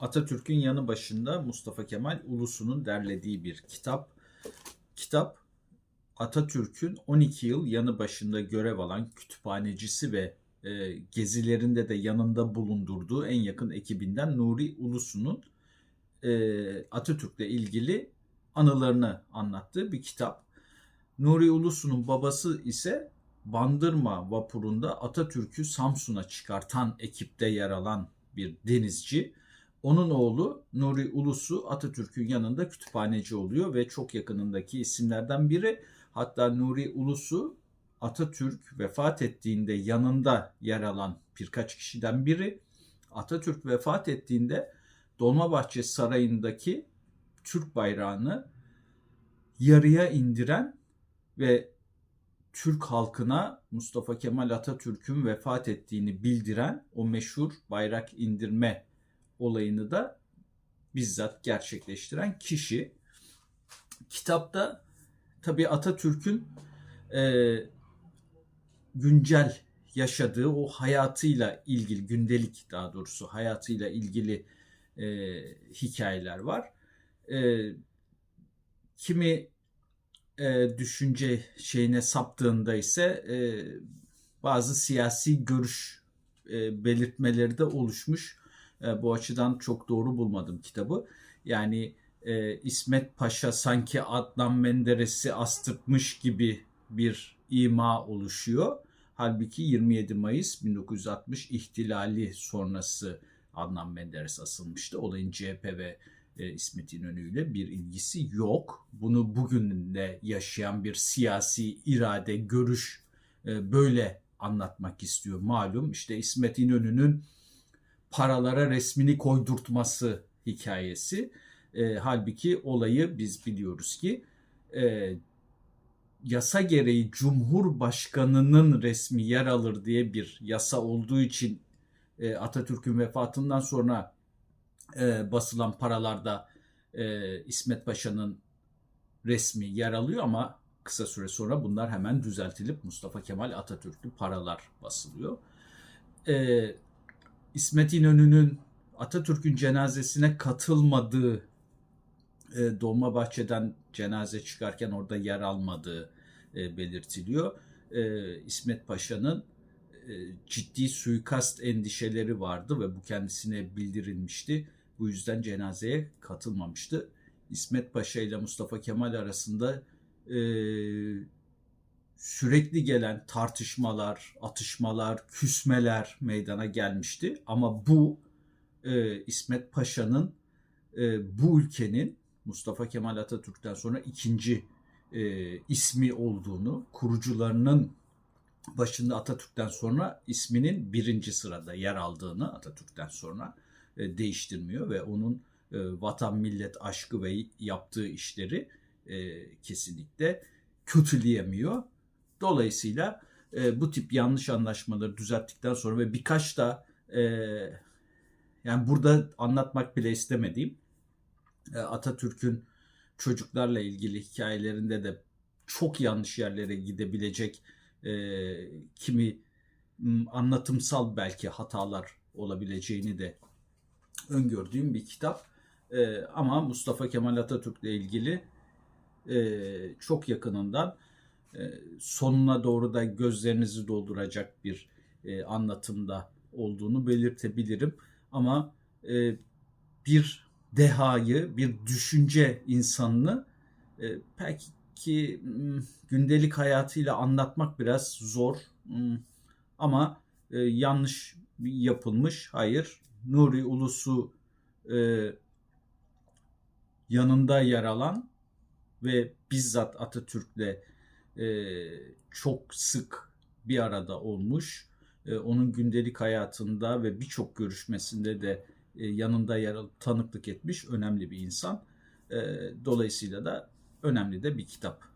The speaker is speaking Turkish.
Atatürk'ün yanı başında Mustafa Kemal Ulusu'nun derlediği bir kitap. Kitap Atatürk'ün 12 yıl yanı başında görev alan kütüphanecisi ve e, gezilerinde de yanında bulundurduğu en yakın ekibinden Nuri Ulusu'nun e, Atatürk'le ilgili anılarını anlattığı bir kitap. Nuri Ulusu'nun babası ise Bandırma vapurunda Atatürk'ü Samsun'a çıkartan ekipte yer alan bir denizci. Onun oğlu Nuri Ulusu Atatürk'ün yanında kütüphaneci oluyor ve çok yakınındaki isimlerden biri. Hatta Nuri Ulusu Atatürk vefat ettiğinde yanında yer alan birkaç kişiden biri. Atatürk vefat ettiğinde Dolmabahçe Sarayı'ndaki Türk bayrağını yarıya indiren ve Türk halkına Mustafa Kemal Atatürk'ün vefat ettiğini bildiren o meşhur bayrak indirme olayını da bizzat gerçekleştiren kişi. Kitapta tabii Atatürk'ün e, güncel yaşadığı o hayatıyla ilgili, gündelik daha doğrusu hayatıyla ilgili e, hikayeler var. E, kimi e, düşünce şeyine saptığında ise e, bazı siyasi görüş e, belirtmeleri de oluşmuş. E, bu açıdan çok doğru bulmadım kitabı. Yani e, İsmet Paşa sanki Adnan Menderes'i astırtmış gibi bir ima oluşuyor. Halbuki 27 Mayıs 1960 ihtilali sonrası Adnan Menderes asılmıştı. Olayın CHP ve e, İsmet İnönü'yle bir ilgisi yok. Bunu bugün de yaşayan bir siyasi irade, görüş e, böyle anlatmak istiyor. Malum işte İsmet İnönü'nün paralara resmini koydurtması hikayesi. E, halbuki olayı biz biliyoruz ki e, yasa gereği Cumhurbaşkanı'nın resmi yer alır diye bir yasa olduğu için e, Atatürk'ün vefatından sonra e, basılan paralarda e, İsmet Paşa'nın resmi yer alıyor ama kısa süre sonra bunlar hemen düzeltilip Mustafa Kemal Atatürk'lü paralar basılıyor. E, İsmet İnönü'nün Atatürk'ün cenazesine katılmadığı e, Dolmabahçe'den cenaze çıkarken orada yer almadığı e, belirtiliyor. E, İsmet Paşa'nın e, ciddi suikast endişeleri vardı ve bu kendisine bildirilmişti. Bu yüzden cenazeye katılmamıştı. İsmet Paşa ile Mustafa Kemal arasında e, sürekli gelen tartışmalar, atışmalar, küsmeler meydana gelmişti. Ama bu e, İsmet Paşa'nın e, bu ülkenin Mustafa Kemal Atatürk'ten sonra ikinci e, ismi olduğunu, kurucularının başında Atatürk'ten sonra isminin birinci sırada yer aldığını Atatürk'ten sonra e, değiştirmiyor ve onun e, vatan millet aşkı ve yaptığı işleri e, kesinlikle kötüleyemiyor. Dolayısıyla e, bu tip yanlış anlaşmaları düzelttikten sonra ve birkaç da e, yani burada anlatmak bile istemediğim e, Atatürk'ün çocuklarla ilgili hikayelerinde de çok yanlış yerlere gidebilecek e, kimi anlatımsal belki hatalar olabileceğini de öngördüğüm bir kitap. E, ama Mustafa Kemal Atatürk'le ilgili e, çok yakınından sonuna doğru da gözlerinizi dolduracak bir e, anlatımda olduğunu belirtebilirim. Ama e, bir dehayı, bir düşünce insanını e, belki m, gündelik hayatıyla anlatmak biraz zor. M, ama e, yanlış yapılmış, hayır. Nuri Ulusu e, yanında yer alan ve bizzat Atatürk'le e, çok sık bir arada olmuş. E, onun gündelik hayatında ve birçok görüşmesinde de e, yanında yer alıp tanıklık etmiş önemli bir insan. E, dolayısıyla da önemli de bir kitap.